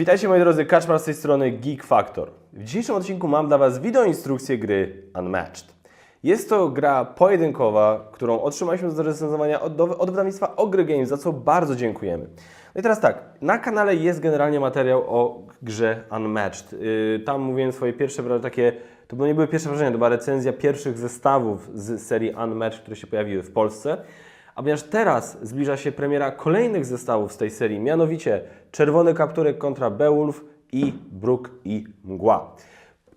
Witajcie moi drodzy, Kaczmar z tej strony Geek Factor. W dzisiejszym odcinku mam dla Was wideoinstrukcję gry Unmatched. Jest to gra pojedynkowa, którą otrzymaliśmy z recenzowania od, od wydawnictwa Ogry Games, za co bardzo dziękujemy. No i teraz tak, na kanale jest generalnie materiał o grze Unmatched. Yy, tam mówiłem swoje pierwsze takie, to nie były pierwsze wrażenia, to była recenzja pierwszych zestawów z serii Unmatched, które się pojawiły w Polsce. A ponieważ teraz zbliża się premiera kolejnych zestawów z tej serii, mianowicie Czerwony Kapturek kontra Beowulf i Bruk i Mgła.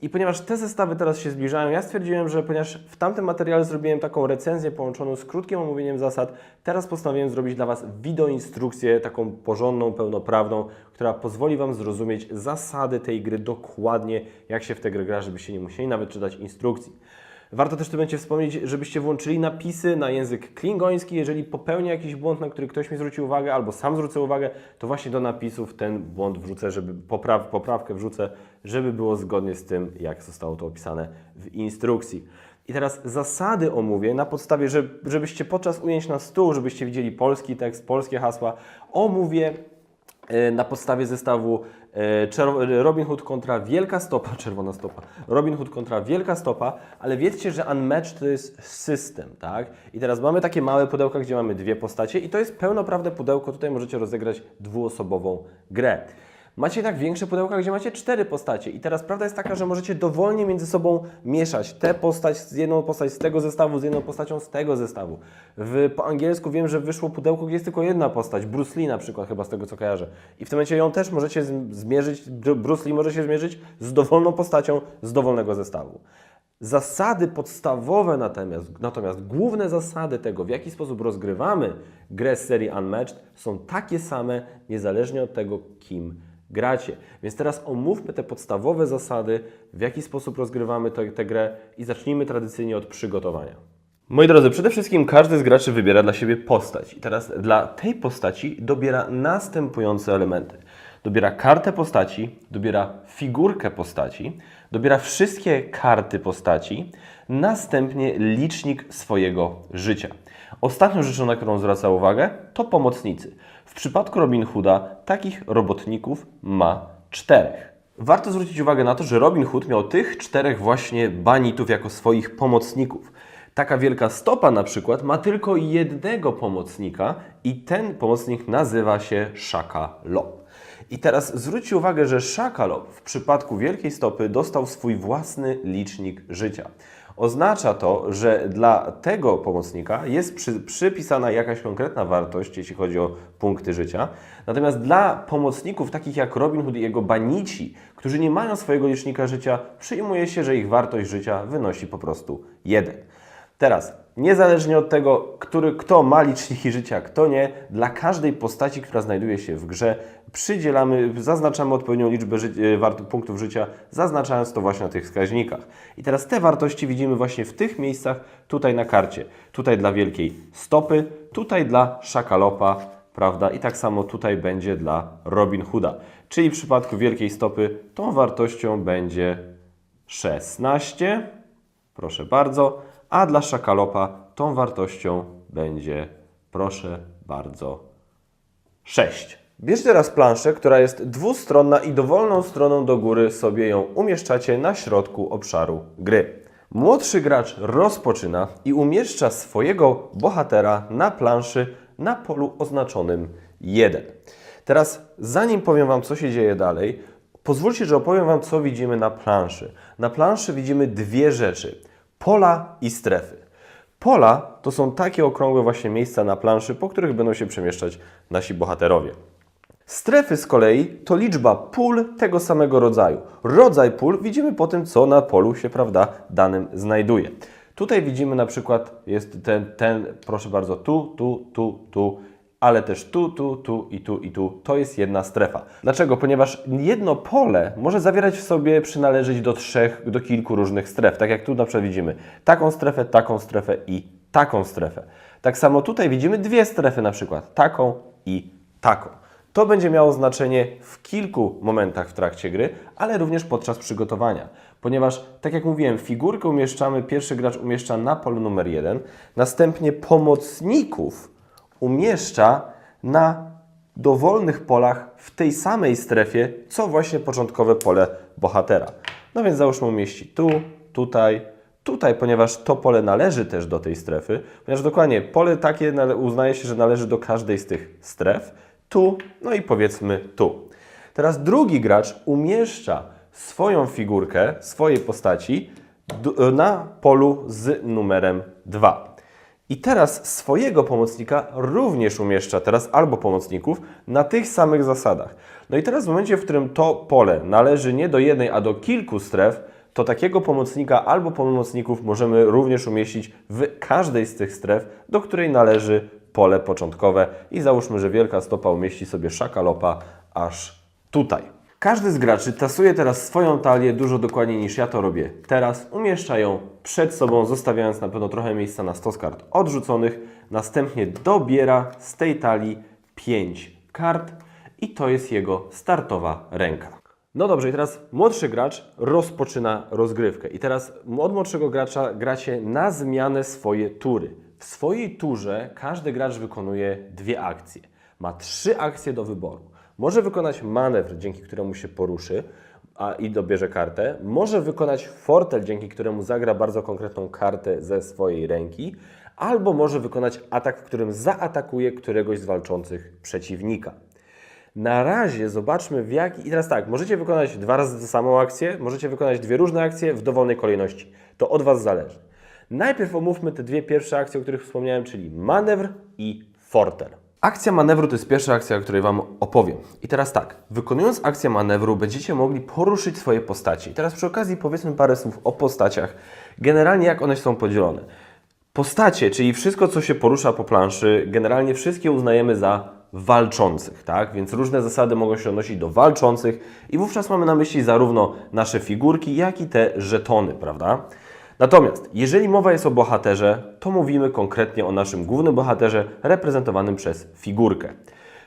I ponieważ te zestawy teraz się zbliżają, ja stwierdziłem, że ponieważ w tamtym materiale zrobiłem taką recenzję połączoną z krótkim omówieniem zasad, teraz postanowiłem zrobić dla Was wideoinstrukcję taką porządną, pełnoprawną, która pozwoli Wam zrozumieć zasady tej gry dokładnie, jak się w tę grę gra, żebyście nie musieli nawet czytać instrukcji. Warto też tym momencie wspomnieć, żebyście włączyli napisy na język klingoński. Jeżeli popełnię jakiś błąd, na który ktoś mi zwróci uwagę, albo sam zwrócę uwagę, to właśnie do napisów ten błąd wrzucę, żeby popraw, poprawkę wrzucę, żeby było zgodnie z tym, jak zostało to opisane w instrukcji. I teraz zasady omówię na podstawie, że- żebyście podczas ujęć na stół, żebyście widzieli polski tekst, polskie hasła, omówię e, na podstawie zestawu Robin Hood kontra Wielka Stopa, czerwona stopa, Robin Hood kontra Wielka Stopa, ale wiedzcie, że Unmatched to jest system, tak? I teraz mamy takie małe pudełka, gdzie mamy dwie postacie i to jest pełnoprawne pudełko, tutaj możecie rozegrać dwuosobową grę. Macie jednak większe pudełka, gdzie macie cztery postacie i teraz prawda jest taka, że możecie dowolnie między sobą mieszać tę postać z jedną postać z tego zestawu, z jedną postacią z tego zestawu. W, po angielsku wiem, że wyszło pudełko, gdzie jest tylko jedna postać, Bruce Lee na przykład, chyba z tego co kojarzę. I w tym momencie ją też możecie zmierzyć, Bru- Bruce Lee może się zmierzyć z dowolną postacią z dowolnego zestawu. Zasady podstawowe natomiast, natomiast główne zasady tego, w jaki sposób rozgrywamy grę z serii Unmatched, są takie same, niezależnie od tego, kim gracie. Więc teraz omówmy te podstawowe zasady, w jaki sposób rozgrywamy tę grę i zacznijmy tradycyjnie od przygotowania. Moi drodzy, przede wszystkim każdy z graczy wybiera dla siebie postać. I teraz dla tej postaci dobiera następujące elementy. Dobiera kartę postaci, dobiera figurkę postaci, dobiera wszystkie karty postaci, następnie licznik swojego życia. Ostatnią rzeczą, na którą zwraca uwagę, to pomocnicy. W przypadku Robin Hooda takich robotników ma czterech. Warto zwrócić uwagę na to, że Robin Hood miał tych czterech właśnie banitów jako swoich pomocników. Taka wielka stopa na przykład ma tylko jednego pomocnika i ten pomocnik nazywa się Shaka Lop. I teraz zwróćcie uwagę, że Szakalop w przypadku Wielkiej Stopy dostał swój własny licznik życia. Oznacza to, że dla tego pomocnika jest przy, przypisana jakaś konkretna wartość, jeśli chodzi o punkty życia. Natomiast dla pomocników takich jak Robin Hood i jego banici, którzy nie mają swojego licznika życia, przyjmuje się, że ich wartość życia wynosi po prostu 1. Teraz, niezależnie od tego, który, kto ma liczniki życia, kto nie, dla każdej postaci, która znajduje się w grze, przydzielamy, zaznaczamy odpowiednią liczbę ży- e, punktów życia, zaznaczając to właśnie na tych wskaźnikach. I teraz te wartości widzimy właśnie w tych miejscach, tutaj na karcie. Tutaj dla wielkiej stopy, tutaj dla szakalopa, prawda? I tak samo tutaj będzie dla Robin Hooda. Czyli w przypadku wielkiej stopy tą wartością będzie 16. Proszę bardzo. A dla szakalopa tą wartością będzie, proszę bardzo, 6. Bierzcie teraz planszę, która jest dwustronna i dowolną stroną do góry sobie ją umieszczacie na środku obszaru gry. Młodszy gracz rozpoczyna i umieszcza swojego bohatera na planszy na polu oznaczonym 1. Teraz, zanim powiem Wam, co się dzieje dalej, pozwólcie, że opowiem Wam, co widzimy na planszy. Na planszy widzimy dwie rzeczy: pola i strefy. Pola to są takie okrągłe właśnie miejsca na planszy, po których będą się przemieszczać nasi bohaterowie. Strefy z kolei to liczba pól tego samego rodzaju. Rodzaj pól widzimy po tym, co na polu się, prawda, danym znajduje. Tutaj widzimy na przykład jest ten, ten, proszę bardzo, tu, tu, tu, tu, ale też tu, tu, tu i tu i tu. To jest jedna strefa. Dlaczego? Ponieważ jedno pole może zawierać w sobie przynależeć do trzech, do kilku różnych stref. Tak jak tu na przykład widzimy taką strefę, taką strefę i taką strefę. Tak samo tutaj widzimy dwie strefy na przykład, taką i taką. To będzie miało znaczenie w kilku momentach w trakcie gry, ale również podczas przygotowania. Ponieważ, tak jak mówiłem, figurkę umieszczamy, pierwszy gracz umieszcza na polu numer jeden, następnie pomocników umieszcza na dowolnych polach w tej samej strefie, co właśnie początkowe pole bohatera. No więc załóżmy umieści tu, tutaj, tutaj, ponieważ to pole należy też do tej strefy, ponieważ dokładnie pole takie uznaje się, że należy do każdej z tych stref, tu, no i powiedzmy tu. Teraz drugi gracz umieszcza swoją figurkę, swojej postaci na polu z numerem 2. I teraz swojego pomocnika również umieszcza teraz albo pomocników na tych samych zasadach. No i teraz w momencie, w którym to pole należy nie do jednej, a do kilku stref, to takiego pomocnika albo pomocników możemy również umieścić w każdej z tych stref, do której należy pole początkowe. I załóżmy, że wielka stopa umieści sobie szakalopa aż tutaj. Każdy z graczy tasuje teraz swoją talię dużo dokładniej niż ja to robię. Teraz umieszcza ją przed sobą, zostawiając na pewno trochę miejsca na stos kart odrzuconych. Następnie dobiera z tej talii 5 kart i to jest jego startowa ręka. No dobrze, i teraz młodszy gracz rozpoczyna rozgrywkę. I teraz od młodszego gracza gracie na zmianę swoje tury. W swojej turze każdy gracz wykonuje dwie akcje. Ma trzy akcje do wyboru. Może wykonać manewr, dzięki któremu się poruszy a, i dobierze kartę. Może wykonać fortel, dzięki któremu zagra bardzo konkretną kartę ze swojej ręki. Albo może wykonać atak, w którym zaatakuje któregoś z walczących przeciwnika. Na razie zobaczmy w jaki. I teraz tak, możecie wykonać dwa razy tę samą akcję, możecie wykonać dwie różne akcje w dowolnej kolejności. To od Was zależy. Najpierw omówmy te dwie pierwsze akcje, o których wspomniałem, czyli manewr i fortel. Akcja manewru to jest pierwsza akcja, o której Wam opowiem. I teraz tak, wykonując akcję manewru, będziecie mogli poruszyć swoje postaci. I teraz przy okazji powiedzmy parę słów o postaciach. Generalnie jak one są podzielone. Postacie, czyli wszystko, co się porusza po planszy, generalnie wszystkie uznajemy za walczących, tak? Więc różne zasady mogą się odnosić do walczących i wówczas mamy na myśli zarówno nasze figurki, jak i te żetony, prawda? Natomiast jeżeli mowa jest o bohaterze, to mówimy konkretnie o naszym głównym bohaterze reprezentowanym przez figurkę.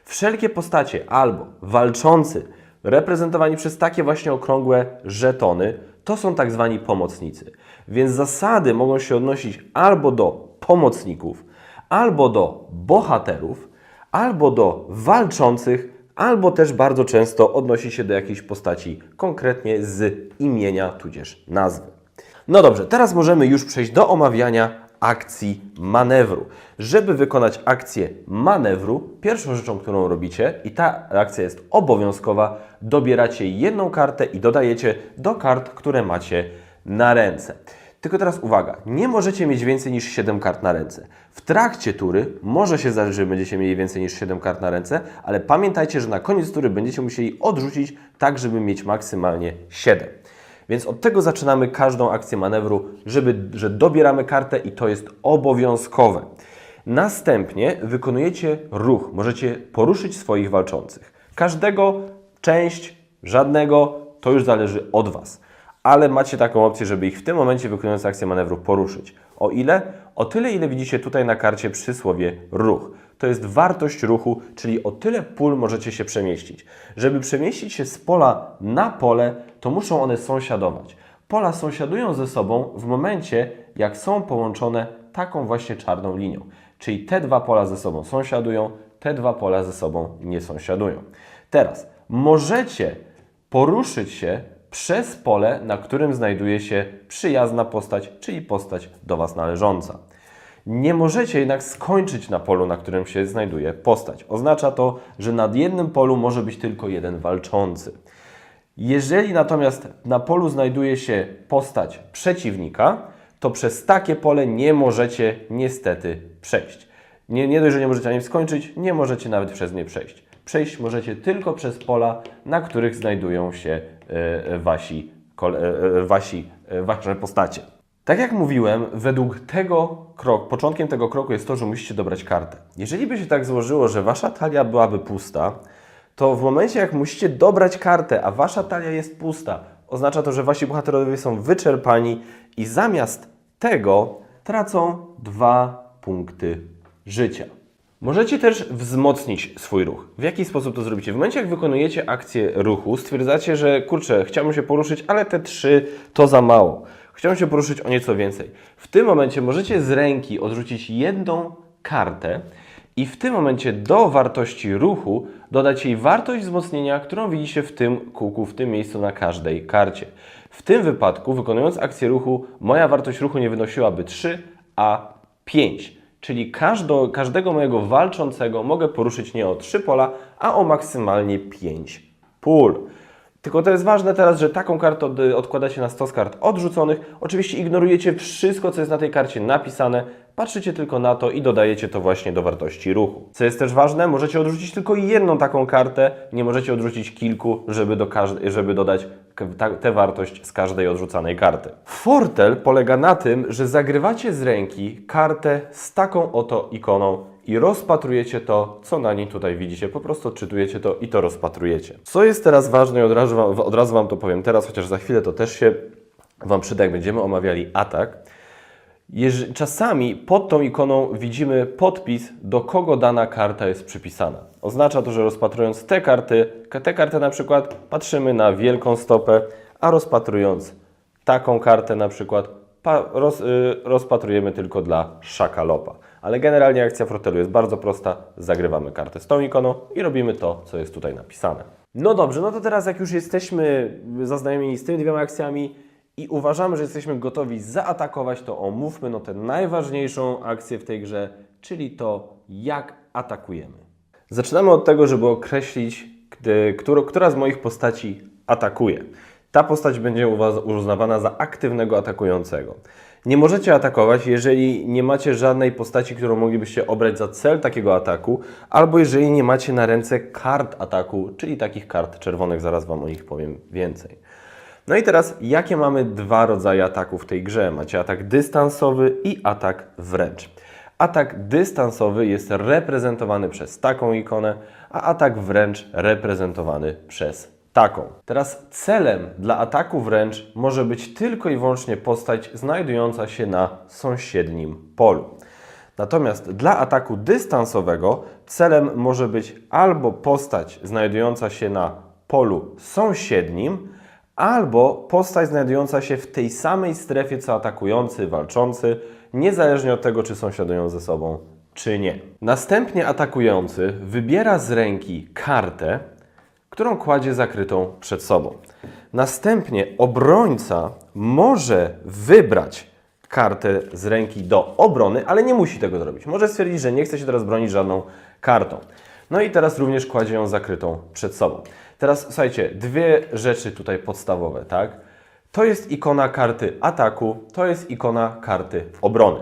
Wszelkie postacie albo walczący, reprezentowani przez takie właśnie okrągłe żetony, to są tak zwani pomocnicy. Więc zasady mogą się odnosić albo do pomocników, albo do bohaterów, albo do walczących, albo też bardzo często odnosi się do jakiejś postaci konkretnie z imienia tudzież nazwy. No dobrze, teraz możemy już przejść do omawiania akcji manewru. Żeby wykonać akcję manewru, pierwszą rzeczą, którą robicie, i ta akcja jest obowiązkowa, dobieracie jedną kartę i dodajecie do kart, które macie na ręce. Tylko teraz uwaga, nie możecie mieć więcej niż 7 kart na ręce. W trakcie tury może się zdarzyć, że będziecie mieli więcej niż 7 kart na ręce, ale pamiętajcie, że na koniec tury będziecie musieli odrzucić tak, żeby mieć maksymalnie 7. Więc od tego zaczynamy każdą akcję manewru, żeby, że dobieramy kartę i to jest obowiązkowe. Następnie wykonujecie ruch. Możecie poruszyć swoich walczących. Każdego, część, żadnego, to już zależy od Was. Ale macie taką opcję, żeby ich w tym momencie wykonując akcję manewru poruszyć. O ile? O tyle, ile widzicie tutaj na karcie przysłowie ruch. To jest wartość ruchu, czyli o tyle pól możecie się przemieścić. Żeby przemieścić się z pola na pole, to muszą one sąsiadować. Pola sąsiadują ze sobą w momencie, jak są połączone taką właśnie czarną linią. Czyli te dwa pola ze sobą sąsiadują, te dwa pola ze sobą nie sąsiadują. Teraz możecie poruszyć się przez pole, na którym znajduje się przyjazna postać, czyli postać do Was należąca. Nie możecie jednak skończyć na polu, na którym się znajduje postać. Oznacza to, że nad jednym polu może być tylko jeden walczący. Jeżeli natomiast na polu znajduje się postać przeciwnika, to przez takie pole nie możecie niestety przejść. Nie, nie dość, że nie możecie na nim skończyć, nie możecie nawet przez nie przejść. Przejść możecie tylko przez pola, na których znajdują się e, wasi, e, wasi, e, wasze postacie. Tak jak mówiłem, według tego kroku, początkiem tego kroku jest to, że musicie dobrać kartę. Jeżeli by się tak złożyło, że wasza talia byłaby pusta, to w momencie jak musicie dobrać kartę, a wasza talia jest pusta, oznacza to, że wasi bohaterowie są wyczerpani i zamiast tego tracą dwa punkty życia. Możecie też wzmocnić swój ruch. W jaki sposób to zrobicie? W momencie, jak wykonujecie akcję ruchu, stwierdzacie, że kurczę, chciałbym się poruszyć, ale te trzy to za mało. Chciałbym się poruszyć o nieco więcej. W tym momencie możecie z ręki odrzucić jedną kartę I w tym momencie do wartości ruchu dodać jej wartość wzmocnienia, którą widzicie w tym kółku, w tym miejscu na każdej karcie. W tym wypadku, wykonując akcję ruchu, moja wartość ruchu nie wynosiłaby 3, a 5. Czyli każdo, każdego mojego walczącego mogę poruszyć nie o 3 pola, a o maksymalnie 5 pól. Tylko to jest ważne teraz, że taką kartę od, odkładacie na stos kart odrzuconych. Oczywiście ignorujecie wszystko, co jest na tej karcie napisane, patrzycie tylko na to i dodajecie to właśnie do wartości ruchu. Co jest też ważne, możecie odrzucić tylko jedną taką kartę, nie możecie odrzucić kilku, żeby, do żeby dodać tę wartość z każdej odrzucanej karty. Fortel polega na tym, że zagrywacie z ręki kartę z taką oto ikoną i rozpatrujecie to, co na niej tutaj widzicie. Po prostu odczytujecie to i to rozpatrujecie. Co jest teraz ważne i od razu wam, od razu wam to powiem teraz, chociaż za chwilę to też się Wam przyda, jak będziemy omawiali atak. Jeż- czasami pod tą ikoną widzimy podpis, do kogo dana karta jest przypisana. Oznacza to, że rozpatrując te karty, ka- tę kartę na przykład patrzymy na wielką stopę, a rozpatrując taką kartę na przykład roz, y, rozpatrujemy tylko dla szakalopa. Ale generalnie akcja frotelu jest bardzo prosta. Zagrywamy kartę z tą ikoną i robimy to, co jest tutaj napisane. No dobrze, no to teraz jak już jesteśmy zaznajomieni z tymi dwiema akcjami, i uważamy, że jesteśmy gotowi zaatakować, to omówmy no tę najważniejszą akcję w tej grze, czyli to, jak atakujemy. Zaczynamy od tego, żeby określić, gdy, która z moich postaci atakuje. Ta postać będzie u Was uznawana za aktywnego atakującego. Nie możecie atakować, jeżeli nie macie żadnej postaci, którą moglibyście obrać za cel takiego ataku, albo jeżeli nie macie na ręce kart ataku, czyli takich kart czerwonych, zaraz Wam o nich powiem więcej. No i teraz, jakie mamy dwa rodzaje ataków w tej grze? Macie atak dystansowy i atak wręcz. Atak dystansowy jest reprezentowany przez taką ikonę, a atak wręcz reprezentowany przez taką. Teraz celem dla ataku wręcz może być tylko i wyłącznie postać znajdująca się na sąsiednim polu. Natomiast dla ataku dystansowego celem może być albo postać znajdująca się na polu sąsiednim, albo postać znajdująca się w tej samej strefie co atakujący, walczący, niezależnie od tego, czy sąsiadują ze sobą, czy nie. Następnie atakujący wybiera z ręki kartę, którą kładzie zakrytą przed sobą. Następnie obrońca może wybrać kartę z ręki do obrony, ale nie musi tego zrobić. Może stwierdzić, że nie chce się teraz bronić żadną kartą. No i teraz również kładzie ją zakrytą przed sobą. Teraz słuchajcie, dwie rzeczy tutaj podstawowe, tak? To jest ikona karty ataku, to jest ikona karty obrony.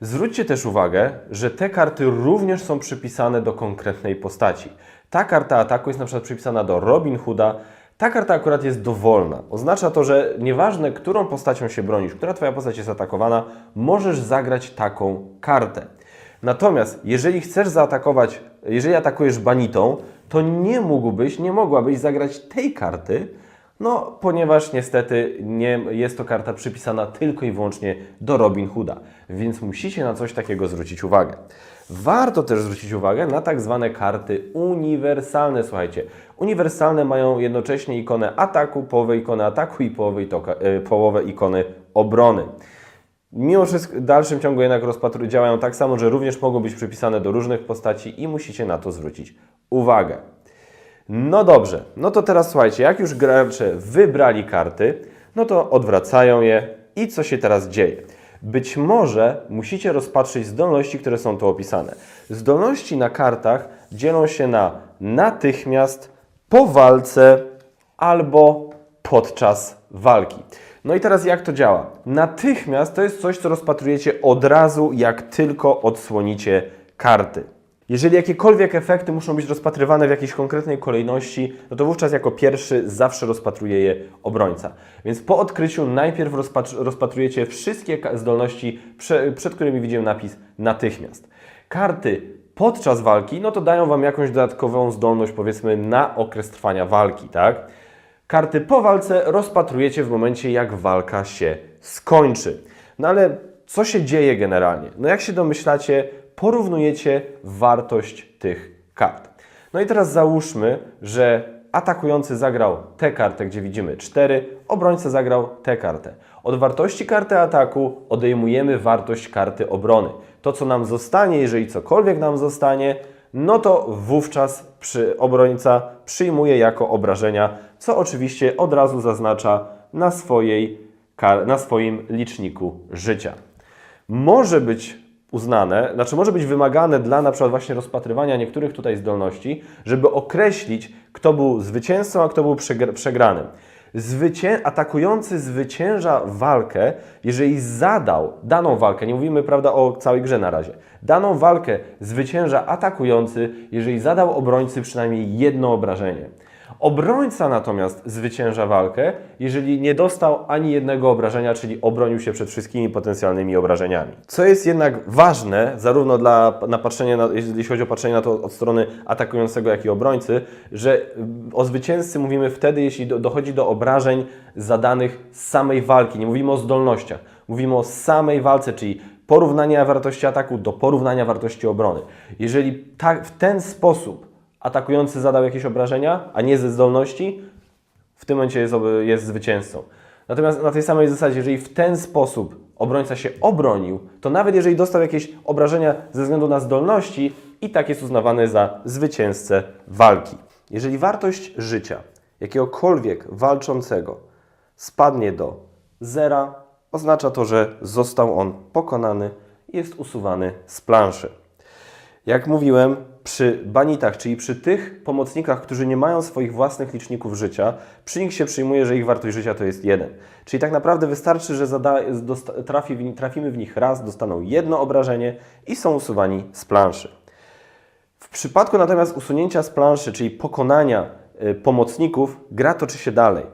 Zwróćcie też uwagę, że te karty również są przypisane do konkretnej postaci. Ta karta ataku jest na przykład przypisana do Robin Hooda, ta karta akurat jest dowolna. Oznacza to, że nieważne, którą postacią się bronisz, która Twoja postać jest atakowana, możesz zagrać taką kartę. Natomiast jeżeli chcesz zaatakować, jeżeli atakujesz banitą, to nie mógłbyś, nie mogłabyś zagrać tej karty, no ponieważ niestety nie jest to karta przypisana tylko i wyłącznie do Robin Hooda, więc musicie na coś takiego zwrócić uwagę. Warto też zwrócić uwagę na tak zwane karty uniwersalne. Słuchajcie, uniwersalne mają jednocześnie ikonę ataku, połowę ikony ataku i połowę, itoka, e, połowę ikony obrony. Mimo wszystko w dalszym ciągu jednak rozpatru działają tak samo, że również mogą być przypisane do różnych postaci i musicie na to zwrócić uwagę. No dobrze, no to teraz słuchajcie, jak już gracze wybrali karty, no to odwracają je i co się teraz dzieje? Być może musicie rozpatrzyć zdolności, które są tu opisane. Zdolności na kartach dzielą się na natychmiast, po walce albo podczas walki. No i teraz jak to działa? Natychmiast to jest coś, co rozpatrujecie od razu, jak tylko odsłonicie karty. Jeżeli jakiekolwiek efekty muszą być rozpatrywane w jakiejś konkretnej kolejności, no to wówczas jako pierwszy zawsze rozpatruje je obrońca. Więc po odkryciu najpierw rozpatr rozpatrujecie wszystkie zdolności, prze przed którymi widzimy napis natychmiast. Karty podczas walki, no to dają Wam jakąś dodatkową zdolność, powiedzmy, na okres trwania walki, tak? Karty po walce rozpatrujecie w momencie, jak walka się skończy. No ale co się dzieje generalnie? No jak się domyślacie, porównujecie wartość tych kart. No i teraz załóżmy, że atakujący zagrał tę kartę, gdzie widzimy 4, obrońca zagrał tę kartę. Od wartości karty ataku odejmujemy wartość karty obrony. to, co nam zostanie, jeżeli cokolwiek nam zostanie, no to wówczas przy, obrońca przyjmuje jako obrażenia, co oczywiście od razu zaznacza na, swojej, na swoim liczniku życia. Może być uznane, znaczy może być wymagane dla na przykład właśnie rozpatrywania niektórych tutaj zdolności, żeby określić, kto był zwycięzcą, a kto był przegr- przegranym. Zwycię atakujący zwycięża walkę, jeżeli zadał daną walkę, nie mówimy prawda o całej grze na razie, daną walkę zwycięża atakujący, jeżeli zadał obrońcy przynajmniej jedno obrażenie. Obrońca natomiast zwycięża walkę, jeżeli nie dostał ani jednego obrażenia, czyli obronił się przed wszystkimi potencjalnymi obrażeniami. Co jest jednak ważne, zarówno dla na na, jeśli chodzi o patrzenie na to od strony atakującego, jak i obrońcy, że mm, o zwycięzcy mówimy wtedy, jeśli do, dochodzi do obrażeń zadanych z samej walki. Nie mówimy o zdolnościach, mówimy o samej walce, czyli porównania wartości ataku do porównania wartości obrony. Jeżeli w ten sposób atakujący zadał jakieś obrażenia, a nie ze zdolności, w tym momencie jest, jest zwycięzcą. Natomiast na tej samej zasadzie, jeżeli w ten sposób obrońca się obronił, to nawet jeżeli dostał jakieś obrażenia ze względu na zdolności, i tak jest uznawany za zwycięzcę walki. Jeżeli wartość życia jakiegokolwiek walczącego spadnie do zera, oznacza to, że został on pokonany i jest usuwany z planszy. Jak mówiłem, przy banitach, czyli przy tych pomocnikach, którzy nie mają swoich własnych liczników życia, przy nich się przyjmuje, że ich wartość życia to jest jeden. Czyli tak naprawdę wystarczy, że trafi, trafimy w nich raz, dostaną jedno obrażenie i są usuwani z planszy. W przypadku natomiast usunięcia z planszy, czyli pokonania y, pomocników, gra toczy się dalej.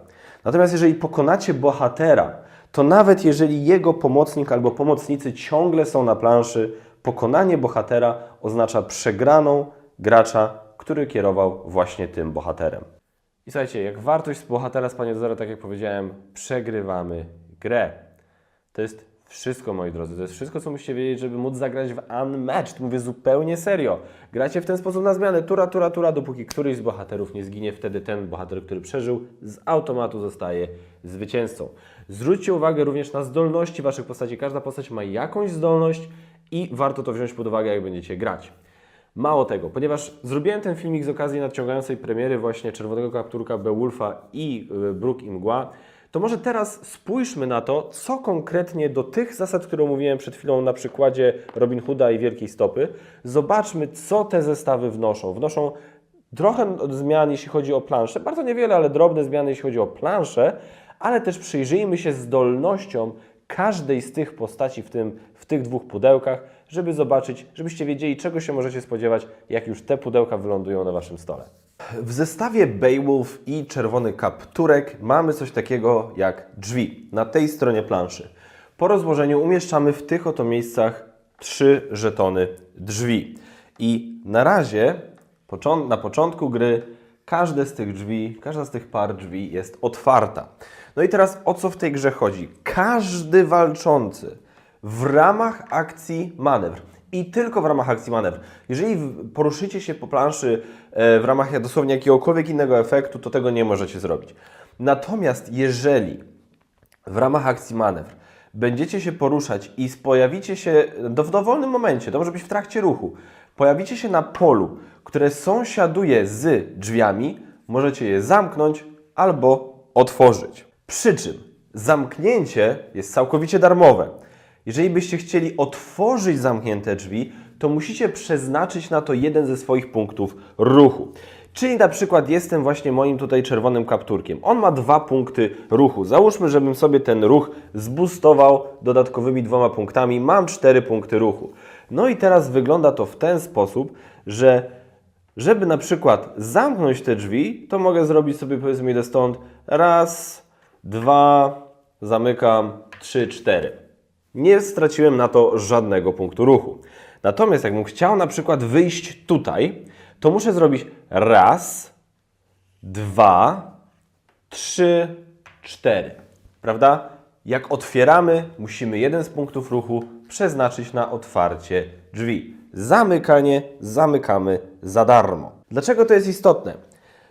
Natomiast jeżeli pokonacie bohatera, to nawet jeżeli jego pomocnik albo pomocnicy ciągle są na planszy, pokonanie bohatera oznacza przegraną gracza, który kierował właśnie tym bohaterem. I słuchajcie, jak wartość bohatera z Panie Zero, tak jak powiedziałem, przegrywamy grę. To jest wszystko, moi drodzy. To jest wszystko, co musicie wiedzieć, żeby móc zagrać w Unmatched. Mówię zupełnie serio. Gracie w ten sposób na zmianę, tura, tura, tura, dopóki któryś z bohaterów nie zginie, wtedy ten bohater, który przeżył, z automatu zostaje zwycięzcą. Zwróćcie uwagę również na zdolności Waszych postaci. Każda postać ma jakąś zdolność i warto to wziąć pod uwagę, jak będziecie grać. Mało tego, ponieważ zrobiłem ten filmik z okazji nadciągającej premiery właśnie Czerwonego Kapturka Beowulfa i y, Bruk i Mgła, to może teraz spójrzmy na to, co konkretnie do tych zasad, które mówiłem przed chwilą na przykładzie Robin Hooda i Wielkiej Stopy, zobaczmy, co te zestawy wnoszą. Wnoszą trochę zmian, jeśli chodzi o planszę, bardzo niewiele, ale drobne zmiany, jeśli chodzi o planszę, ale też przyjrzyjmy się zdolnościom każdej z tych postaci w, tym, w tych dwóch pudełkach, żeby zobaczyć, żebyście wiedzieli, czego się możecie spodziewać, jak już te pudełka wylądują na Waszym stole. W zestawie Beowulf i Czerwony Kapturek mamy coś takiego jak drzwi na tej stronie planszy. Po rozłożeniu umieszczamy w tych oto miejscach trzy żetony drzwi. I na razie, na początku gry, każde z tych drzwi, każda z tych par drzwi jest otwarta. No i teraz o co w tej grze chodzi? Każdy walczący w ramach akcji manewr i tylko w ramach akcji manewr. Jeżeli poruszycie się po planszy e, w ramach dosłownie jakiegokolwiek innego efektu, to tego nie możecie zrobić. Natomiast jeżeli w ramach akcji manewr będziecie się poruszać i pojawicie się w dowolnym momencie, to może być w trakcie ruchu, pojawicie się na polu, które sąsiaduje z drzwiami, możecie je zamknąć albo otworzyć. Przy czym zamknięcie jest całkowicie darmowe. Jeżeli byście chcieli otworzyć zamknięte drzwi, to musicie przeznaczyć na to jeden ze swoich punktów ruchu. Czyli na przykład jestem właśnie moim tutaj czerwonym kapturkiem. On ma dwa punkty ruchu. Załóżmy, żebym sobie ten ruch zboostował dodatkowymi dwoma punktami. Mam cztery punkty ruchu. No i teraz wygląda to w ten sposób, że żeby na przykład zamknąć te drzwi, to mogę zrobić sobie powiedzmy idę stąd raz, dwa, zamykam, trzy, cztery. Nie straciłem na to żadnego punktu ruchu. Natomiast jakbym chciał na przykład wyjść tutaj, to muszę zrobić raz, dwa, trzy, cztery. Prawda? Jak otwieramy, musimy jeden z punktów ruchu przeznaczyć na otwarcie drzwi. Zamykanie zamykamy za darmo. Dlaczego to jest istotne?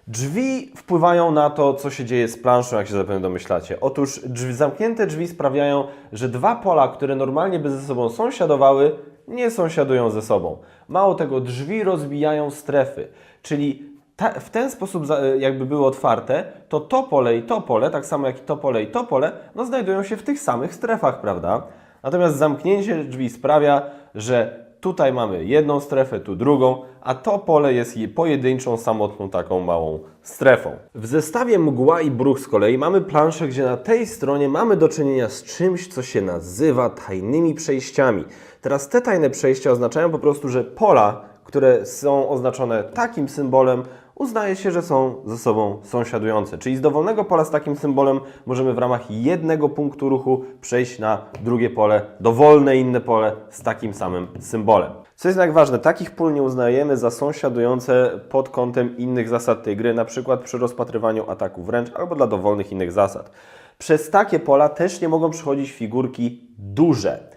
Drzwi wpływają na to, co się dzieje z planszą, jak się zapewne domyślacie. Otóż drzwi, zamknięte drzwi sprawiają, że dwa pola, które normalnie by ze sobą sąsiadowały, nie sąsiadują ze sobą. Mało tego, drzwi rozbijają strefy, czyli ta, w ten sposób za, jakby były otwarte, to to pole i to pole, tak samo jak i to pole i to pole, no znajdują się w tych samych strefach, prawda? Natomiast zamknięcie drzwi sprawia, że tutaj mamy jedną strefę, tu drugą, a to pole jest pojedynczą, samotną taką małą strefą. W zestawie mgła i bruch z kolei mamy planszę, gdzie na tej stronie mamy do czynienia z czymś, co się nazywa tajnymi przejściami. Teraz te tajne przejścia oznaczają po prostu, że pola, które są oznaczone takim symbolem, uznaje się, że są ze sobą sąsiadujące. Czyli z dowolnego pola z takim symbolem możemy w ramach jednego punktu ruchu przejść na drugie pole, dowolne inne pole z takim samym symbolem. Co jest jednak ważne, takich pól nie uznajemy za sąsiadujące pod kątem innych zasad tej gry, na przykład przy rozpatrywaniu ataku wręcz albo dla dowolnych innych zasad. Przez takie pola też nie mogą przychodzić figurki duże.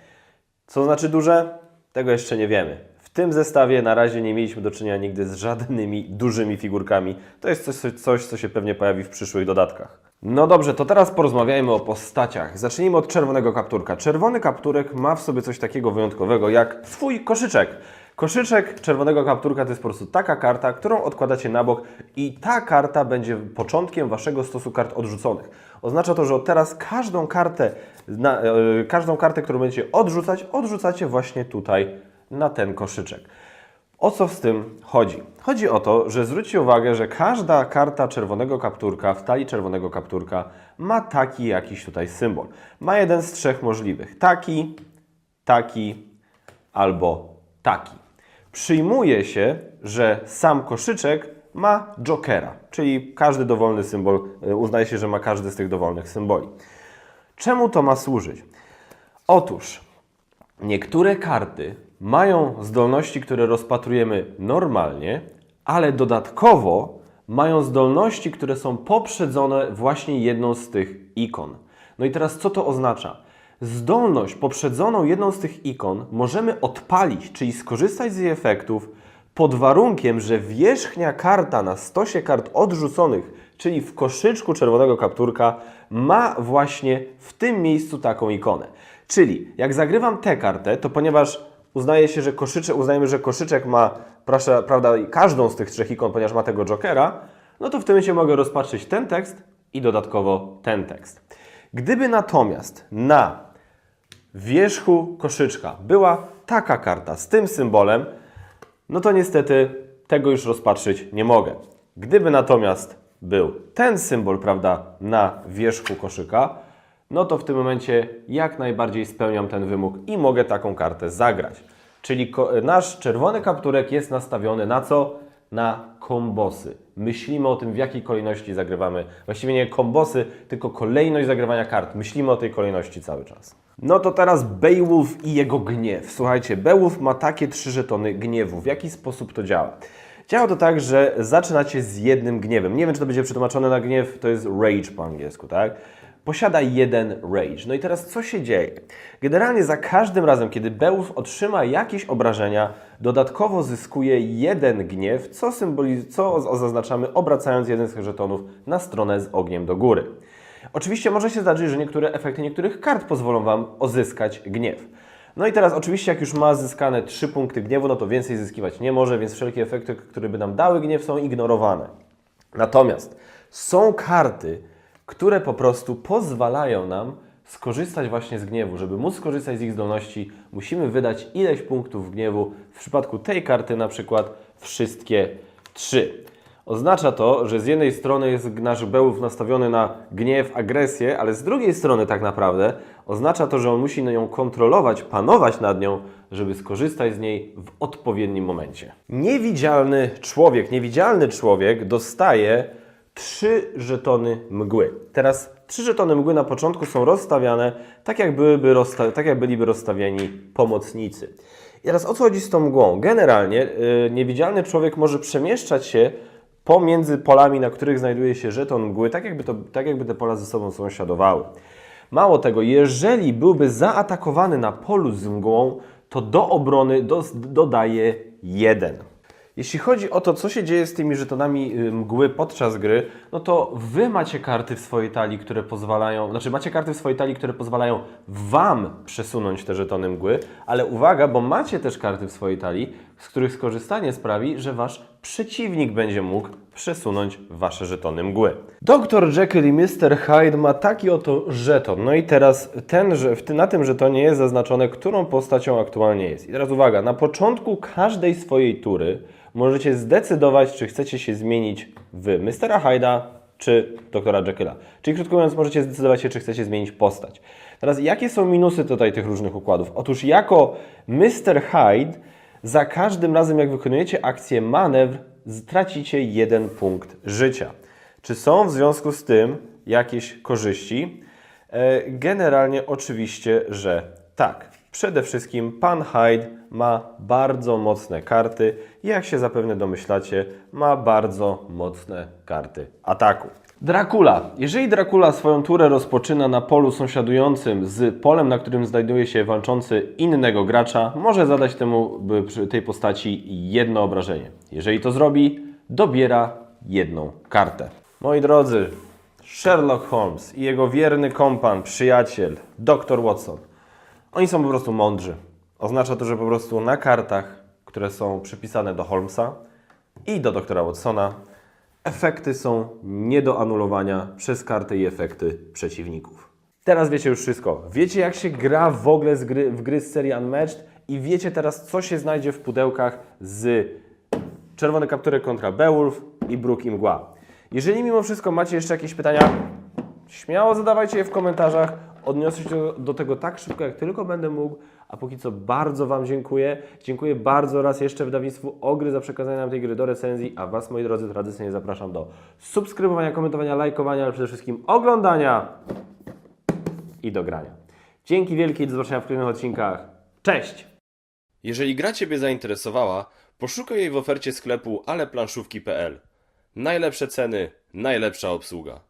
Co znaczy duże? Tego jeszcze nie wiemy. Tym zestawie na razie nie mieliśmy do czynienia nigdy z żadnymi dużymi figurkami. To jest coś, coś, co się pewnie pojawi w przyszłych dodatkach. No dobrze, to teraz porozmawiajmy o postaciach. Zacznijmy od czerwonego kapturka. Czerwony kapturek ma w sobie coś takiego wyjątkowego jak swój koszyczek. Koszyczek czerwonego kapturka to jest po prostu taka karta, którą odkładacie na bok i ta karta będzie początkiem waszego stosu kart odrzuconych. Oznacza to, że od teraz każdą kartę, na, e, każdą kartę, którą będziecie odrzucać, odrzucacie właśnie tutaj na ten koszyczek. O co z tym chodzi? Chodzi o to, że zwróćcie uwagę, że każda karta czerwonego kapturka w talii czerwonego kapturka ma taki jakiś tutaj symbol. Ma jeden z trzech możliwych. Taki, taki albo taki. Przyjmuje się, że sam koszyczek ma jokera, czyli każdy dowolny symbol, y, uznaje się, że ma każdy z tych dowolnych symboli. Czemu to ma służyć? Otóż niektóre karty mają zdolności, które rozpatrujemy normalnie, ale dodatkowo mają zdolności, które są poprzedzone właśnie jedną z tych ikon. No i teraz co to oznacza? Zdolność poprzedzoną jedną z tych ikon możemy odpalić, czyli skorzystać z jej efektów pod warunkiem, że wierzchnia karta na stosie kart odrzuconych, czyli w koszyczku czerwonego kapturka, ma właśnie w tym miejscu taką ikonę. Czyli jak zagrywam tę kartę, to ponieważ uznaje się, że koszyczek, uznajemy, że koszyczek ma, proszę, prawda, każdą z tych trzech ikon, ponieważ ma tego jokera, no to w tym momencie mogę rozpatrzyć ten tekst i dodatkowo ten tekst. Gdyby natomiast na wierzchu koszyczka była taka karta z tym symbolem, no to niestety tego już rozpatrzyć nie mogę. Gdyby natomiast był ten symbol, prawda, na wierzchu koszyka, no to w tym momencie jak najbardziej spełniam ten wymóg i mogę taką kartę zagrać. Czyli nasz czerwony kapturek jest nastawiony na co? Na kombosy. Myślimy o tym, w jakiej kolejności zagrywamy. Właściwie nie kombosy, tylko kolejność zagrywania kart. Myślimy o tej kolejności cały czas. No to teraz Beowulf i jego gniew. Słuchajcie, Beowulf ma takie trzy żetony gniewu. W jaki sposób to działa? Działa to tak, że zaczynacie z jednym gniewem. Nie wiem, czy to będzie przetłumaczone na gniew, to jest rage po angielsku, tak? Posiada jeden rage. No i teraz co się dzieje? Generalnie za każdym razem, kiedy Beowulf otrzyma jakieś obrażenia, dodatkowo zyskuje jeden gniew, co, symboliz- co zaznaczamy obracając jeden z żetonów na stronę z ogniem do góry. Oczywiście może się zdarzyć, że niektóre efekty niektórych kart pozwolą Wam uzyskać gniew. No i teraz oczywiście jak już ma zyskane 3 punkty gniewu, no to więcej zyskiwać nie może, więc wszelkie efekty, które by nam dały gniew są ignorowane. Natomiast są karty, które po prostu pozwalają nam skorzystać właśnie z gniewu. Żeby móc skorzystać z ich zdolności, musimy wydać ileś punktów gniewu. W przypadku tej karty na przykład wszystkie trzy. Oznacza to, że z jednej strony jest nasz Beowulf nastawiony na gniew, agresję, ale z drugiej strony tak naprawdę oznacza to, że on musi ją kontrolować, panować nad nią, żeby skorzystać z niej w odpowiednim momencie. Niewidzialny człowiek, niewidzialny człowiek dostaje trzy żetony mgły. Teraz trzy żetony mgły na początku są rozstawiane tak, jak, byłyby rozsta- tak jak byliby rozstawieni pomocnicy. I teraz o co chodzi z tą mgłą? Generalnie yy, niewidzialny człowiek może przemieszczać się pomiędzy polami, na których znajduje się żeton mgły, tak jakby, to, tak jakby te pola ze sobą sąsiadowały. Mało tego, jeżeli byłby zaatakowany na polu z mgłą, to do obrony dodaje jeden. Jeśli chodzi o to, co się dzieje z tymi żetonami y, mgły podczas gry, no to Wy macie karty w swojej talii, które pozwalają, znaczy macie karty w swojej talii, które pozwalają Wam przesunąć te żetony mgły, ale uwaga, bo macie też karty w swojej talii, z których skorzystanie sprawi, że Wasz przeciwnik będzie mógł przesunąć Wasze żetony mgły. Dr Jekyll i Mr. Hyde ma taki oto żeton. No i teraz ten, na tym żetonie jest zaznaczone, którą postacią aktualnie jest. I teraz uwaga, na początku każdej swojej tury możecie zdecydować, czy chcecie się zmienić w Mr. Hyde'a czy doktora Jekylla. Czyli krótko mówiąc, możecie zdecydować się, czy chcecie zmienić postać. Teraz, jakie są minusy tutaj tych różnych układów? Otóż jako Mr. Hyde za każdym razem, jak wykonujecie akcję manewr, stracicie jeden punkt życia. Czy są w związku z tym jakieś korzyści? E, Generalnie oczywiście, że tak. Przede wszystkim pan Hyde ma bardzo mocne karty jak się zapewne domyślacie, ma bardzo mocne karty ataku. Dracula. Jeżeli Dracula swoją turę rozpoczyna na polu sąsiadującym z polem, na którym znajduje się walczący innego gracza, może zadać temu tej postaci jedno obrażenie. Jeżeli to zrobi, dobiera jedną kartę. Moi drodzy, Sherlock Holmes i jego wierny kompan, przyjaciel, dr Watson. Oni są po prostu mądrzy. Oznacza to, że po prostu na kartach, które są przypisane do Holmesa i do doktora Watsona, efekty są nie do anulowania przez karty i efekty przeciwników. Teraz wiecie już wszystko. Wiecie, jak się gra w ogóle z gry, w gry z serii Unmatched i wiecie teraz, co się znajdzie w pudełkach z Czerwony Kapturek kontra Beowulf i Bruk i Mgła. Jeżeli mimo wszystko macie jeszcze jakieś pytania, śmiało zadawajcie je w komentarzach. Odniosę się do, tego tak szybko, jak tylko będę mógł. A póki co bardzo Wam dziękuję. Dziękuję bardzo raz jeszcze wydawnictwu Ogry za przekazanie nam tej gry do recenzji, a Was, moi drodzy, tradycyjnie zapraszam do subskrybowania, komentowania, lajkowania, ale przede wszystkim oglądania i do grania. Dzięki wielkie i do zobaczenia w kolejnych odcinkach. Cześć! Jeżeli gra Ciebie zainteresowała, poszukaj jej w ofercie sklepu aleplanszówki.pl. Najlepsze ceny, najlepsza obsługa.